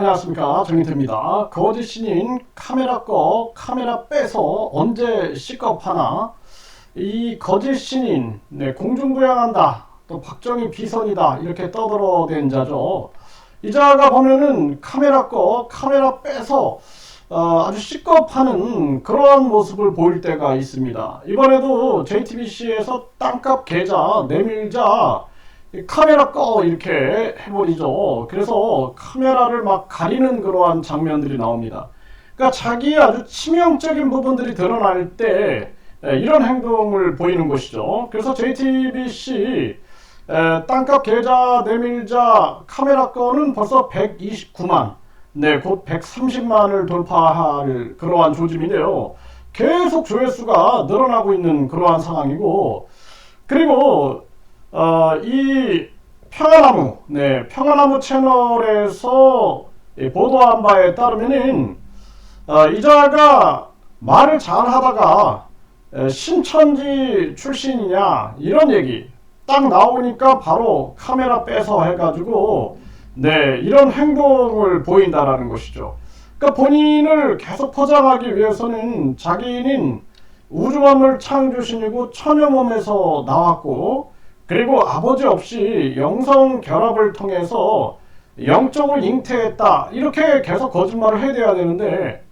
안녕하십니까 정인태입니다. 거짓 신인 카메라 꺼 카메라 빼서 언제 C컵하나 이 거짓 신인 네, 공중부양한다 또 박정희 비선이다 이렇게 떠들어댄 자죠. 이 자가 보면은 카메라 꺼 카메라 빼서 어, 아주 C컵하는 그러한 모습을 보일 때가 있습니다. 이번에도 JTBC에서 땅값 계좌 내밀자 이 카메라 꺼 이렇게 해버리죠. 그래서 카메라를 막 가리는 그러한 장면들이 나옵니다. 그러니까 자기의 아주 치명적인 부분들이 드러날 때 에, 이런 행동을 보이는 것이죠. 그래서 JTBC 에, 땅값 계좌 내밀자 카메라 건은 벌써 129만, 네, 곧 130만을 돌파할 그러한 조짐인데요. 계속 조회수가 늘어나고 있는 그러한 상황이고, 그리고 어, 이 평화나무, 네, 평화나무 채널에서 이 보도한 바에 따르면은 어, 이자가 말을 잘 하다가 에, 신천지 출신이냐 이런 얘기 딱 나오니까 바로 카메라 빼서 해가지고 네 이런 행동을 보인다라는 것이죠. 그러니까 본인을 계속 포장하기 위해서는 자기는 우주만물 창조신이고 천여 몸에서 나왔고 그리고 아버지 없이 영성 결합을 통해서 영적으로 잉태했다. 이렇게 계속 거짓말을 해대야 되는데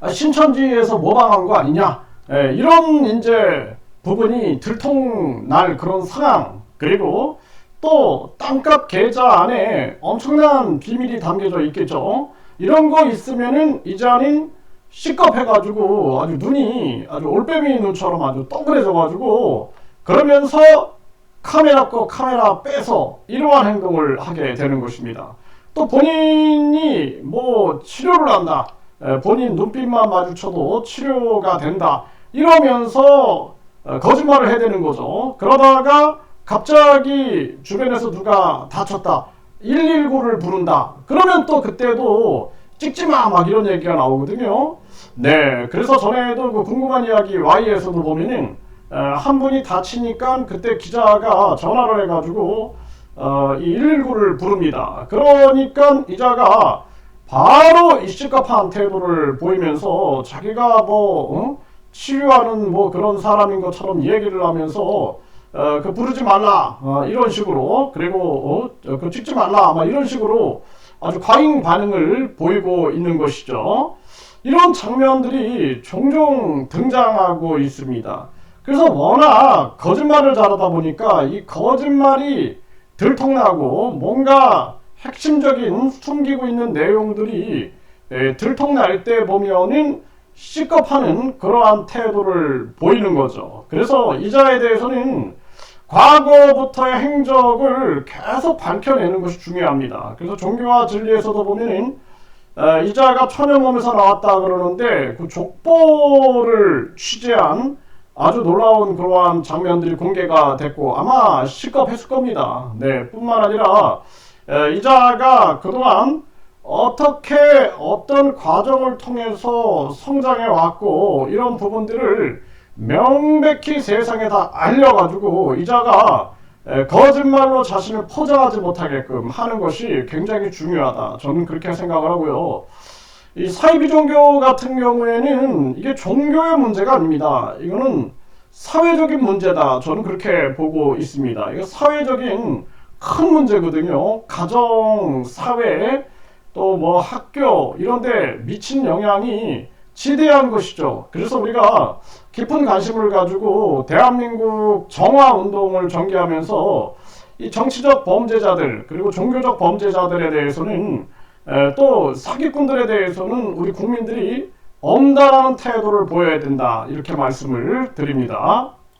아, 신천지에서 모방한 거 아니냐? 예, 이런 이제 부분이 들통날 그런 상황 그리고 또 땅값 계좌 안에 엄청난 비밀이 담겨져 있겠죠. 이런 거 있으면은 이자는 시겁해가지고 아주 눈이 아주 올빼미 눈처럼 아주 동그래져가지고 그러면서 카메라 꺼 카메라 빼서 이러한 행동을 하게 되는 것입니다. 또 본인이 뭐 치료를 한다. 에, 본인 눈빛만 마주쳐도 치료가 된다. 이러면서 어, 거짓말을 해대는 거죠. 그러다가 갑자기 주변에서 누가 다쳤다. 119를 부른다. 그러면 또 그때도 찍지 마! 막 이런 얘기가 나오거든요. 네. 그래서 전에도 그 궁금한 이야기 Y에서도 보면은 에, 한 분이 다치니까 그때 기자가 전화를 해가지고 어, 이 119를 부릅니다. 그러니까 이자가 바로 이씨값한 태도를 보이면서 자기가 뭐 어? 치유하는 뭐 그런 사람인 것처럼 얘기를 하면서 어, 그 부르지 말라 어, 이런 식으로 그리고 어, 그 찍지 말라 막 이런 식으로 아주 과잉 반응을 보이고 있는 것이죠. 이런 장면들이 종종 등장하고 있습니다. 그래서 워낙 거짓말을 잘하다 보니까 이 거짓말이 들통나고 뭔가 핵심적인 숨기고 있는 내용들이 에, 들통날 때 보면은 시겁하는 그러한 태도를 보이는 거죠. 그래서 이자에 대해서는 과거부터의 행적을 계속 밝혀내는 것이 중요합니다. 그래서 종교와 진리에서도 보면은 에, 이자가 천연몸에서 나왔다 그러는데 그 족보를 취재한 아주 놀라운 그러한 장면들이 공개가 됐고 아마 시급했을 겁니다. 네, 뿐만 아니라 에, 이자가 그동안 어떻게 어떤 과정을 통해서 성장해 왔고 이런 부분들을 명백히 세상에 다 알려가지고 이자가 에, 거짓말로 자신을 포장하지 못하게끔 하는 것이 굉장히 중요하다. 저는 그렇게 생각을 하고요. 이 사이비 종교 같은 경우에는 이게 종교의 문제가 아닙니다. 이거는 사회적인 문제다. 저는 그렇게 보고 있습니다. 이거 사회적인 큰 문제거든요. 가정, 사회, 또 뭐 학교 이런데 미친 영향이 지대한 것이죠. 그래서 우리가 깊은 관심을 가지고 대한민국 정화 운동을 전개하면서 이 정치적 범죄자들 그리고 종교적 범죄자들에 대해서는 에, 또 사기꾼들에 대해서는 우리 국민들이 엄다라는 태도를 보여야 된다 이렇게 말씀을 드립니다.